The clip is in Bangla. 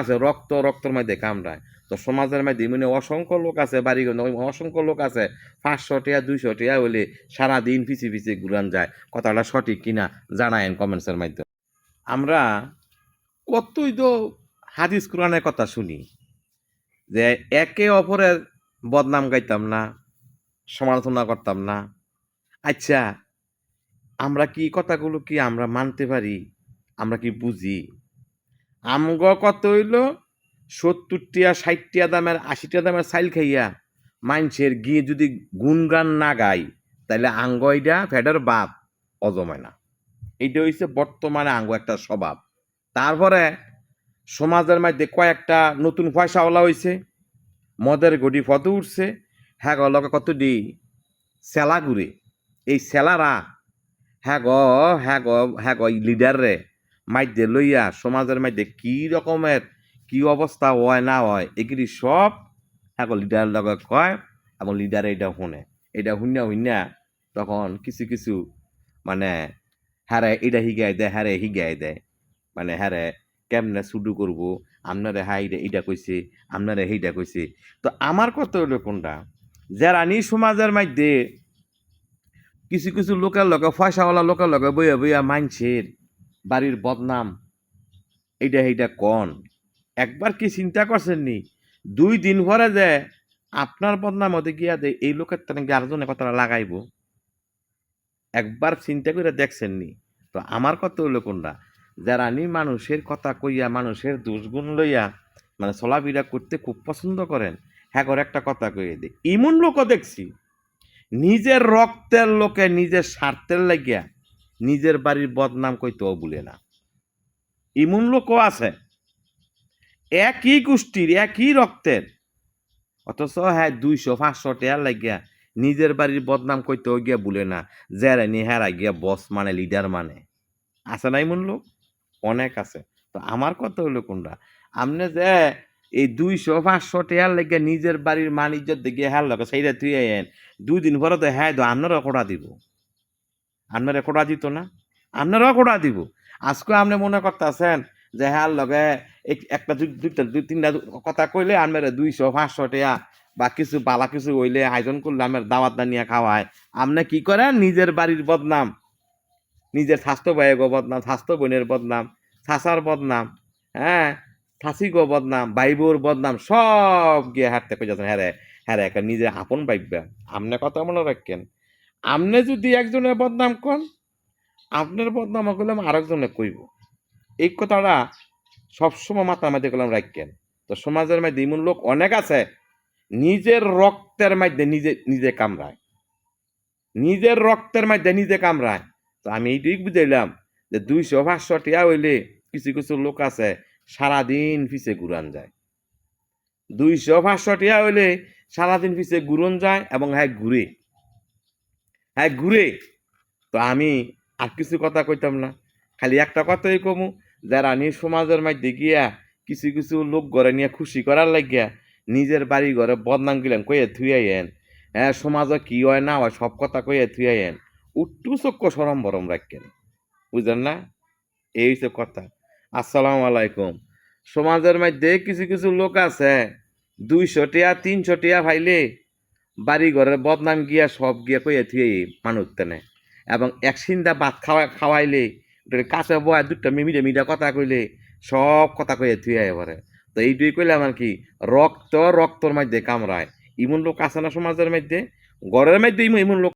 আছে, রক্ত, রক্তর মধ্যে কামড়ায়। তো সমাজের মধ্যে মানে অসংখ্য লোক আছে, বাড়ি অসংখ্য লোক আছে, পাঁচশো টিয়া, দুইশো টিয়া হইলে সারাদিন পিছি পিছি ঘুরান যায়। কথাটা সঠিক কিনা জানায়েন কমেন্টসের মাধ্যমে। আমরা কতই তো হাদিস কোরআনের কথা শুনি, যে একে অপরের বদনাম গাইতাম না, সমালোচনা করতাম না। আচ্ছা আমরা কি কথাগুলো কি আমরা মানতে পারি? আমরা কি বুঝি? আমগ কত হইল? সত্তর টিয়া ষাট টিয়া দামের আশি টিয়া দামের চাইল খাইয়া মানুষের গিয়ে যদি গুণগান না গাই তাহলে আঙ্গ এইটা ফ্যাটের বাপ অজমায় না। এইটা হইছে বর্তমানে আঙ্গ একটা স্বভাব। তারপরে সমাজের মধ্যে কয়েকটা নতুন পয়সাওয়ালা হইছে, মদের গডি ফটো উঠছে হ্যাঁ গ, লগে কত দি সেলা ঘুরে এই সেলারা হ্যাঁ গ হ্যাঁ গ হ্যাঁ গ লিডার রে। মাইধ্যে লইয়া সমাজের মধ্যে কি রকমের, কি অবস্থা হয়, না হয়, এগুলি সব গ লিডার লগে কয় এবং লিডার এটা শুনে। এটা শুনিয়া শুনিয়া তখন কিছু কিছু মানে হ্যারে এটা হিগাই দেয়, হ্যারে হিগাই দেয়। মানে হ্যারে কেমনে শুরু করব আপনারে হ্যাঁ এটা এটা কইছে আপনারে সেইটা কইছে। তো আমার কথা হলো কোনটা? যারা নি সমাজের মধ্যে কিছু কিছু লোকের লগে, পয়সাওয়ালা লোকের লগে বইয়া বইয়া মানছের বাড়ির বদনাম। এইটা এইটা কন। একবার কি চিন্তা করছেন নি দুই দিন পরে যে আপনার বদনাম হতে গিয়া দে এই লোকের তেনে আরেকজনে কথাটা লাগাইব। একবার চিন্তা করে দেখছেন নি তো আমার কথা হলো কোনটা যারা নি মানুষের কথা কইয়া, মানুষের দুষ্গুণ লইয়া মানে চলাফেরা করতে খুব পছন্দ করেন। হ্যাঁ করে একটা কথা কইয়ে দে। এমন লোকও দেখছি। নিজের রক্তের লোকে নিজের স্বার্থের লাগিয়া নিজের বাড়ির বদনাম কইতেও বলে না। এমন লোকও আছে। একই গোষ্ঠীর, একই রক্তের। অথচ হ্যাঁ দুইশো, পাঁচশো টেয়ার লাগিয়া নিজের বাড়ির বদনাম কইতেও গিয়া বলে না যারা নি হেরা গিয়া বস মানে লিডার মানে। আছে না এমন লোক? অনেক আছে। তো আমার কথা হলো কোনটা? আপনি যে এই দুইশো, পাঁচশো টেয়ার লেগে নিজের বাড়ির মান ইজ্জত দিকে হ্যাঁ লোক সেইটা তুই দুই দিন পরে তো হ্যাঁ তো আপনারও কোটা দিব। আপনারা কোটা দিত না? আপনারাও কোটা দিব। আজকে আপনি মনে করতেছেন যে হ্যাঁ লগে এক- একটা দুই- দুইটা, দুই, তিনটা কথা কইলে আপনারা দুইশো, পাঁচশো টেয়া বা কিছু বালা কিছু হইলে আয়োজন করলে আমার দাওয়াত দানিয়া খাওয়ায়। আপনি কি করেন? নিজের বাড়ির বদনাম। নিজের স্বাস্থ্য ভাইয়ের বদনাম, স্বাস্থ্য বোনের বদনাম শাসার বদনাম হ্যাঁ ফাঁসি গো বদনাম বাইবুর বদনাম সব গিয়ে হাঁটতে কই যাচ্ছেন হ্যাঁ রে হ্যাঁ রে নিজের আপন বাইবা আপনি কথা মনে রাখেন। আপনি যদি একজনের বদনাম কন আপনার বদনাম করলাম আরেকজনে কইব। এই কথাটা সবসময় মাথার মধ্যে করলাম রাখেন। তো সমাজের মধ্যে এমন লোক অনেক আছে, নিজের রক্তের মধ্যে নিজে নিজে কামড়ায়। নিজের রক্তের মধ্যে নিজে কামড়ায়। তো আমি এইটুই বুঝাইলাম যে দুইশো পাঁচশো টিয়া হইলে কিছু কিছু লোক আছে, সারাদিন পিছে ঘুরান যায়। দুইশো পাঁচশো টিয়া হইলে সারাদিন পিছে ঘুরন যায় এবং হ্যাঁ ঘুরে। হ্যাঁ ঘুরে। তো আমি আর কিছু কথা কইতাম না। খালি একটা কথাই কমু যারা নিজ সমাজের মধ্যে গিয়া কিছু কিছু লোক ঘরে নিয়ে খুশি করার লাগিয়া নিজের বাড়ি ঘরে বদনাম গিলেন কইয়ে থুয়ে আইয়েন। হ্যাঁ সমাজে কি হয় না হয় সব কথা কইয়ে থুয়ে আইয়েন। উট্টু চক্ষ সরম বরম রাখেন। বুঝলেন না? এই হচ্ছে কথা। আসসালামু আলাইকুম। সমাজের মধ্যে কিছু কিছু লোক আছে, দুইশো টিয়া, তিনশো টিয়া ভাইলে বাড়ি ঘরের বদনাম গিয়া সব গিয়া কইয়া থুয়ে মানুষ তেনে। এবং এক সিন্দা ভাত খাওয়া খাওয়াইলে কাছে বয়া দুটা মিমিটা মিটা কথা কইলে সব কথা কইয়া থুয়ে এবারে। তো এইটুই কইলাম আর কি, রক্ত রক্তর মধ্যে কামড়ায়। ইমন লোক আছে না সমাজের মধ্যে? ঘরের মধ্যে ইমন লোক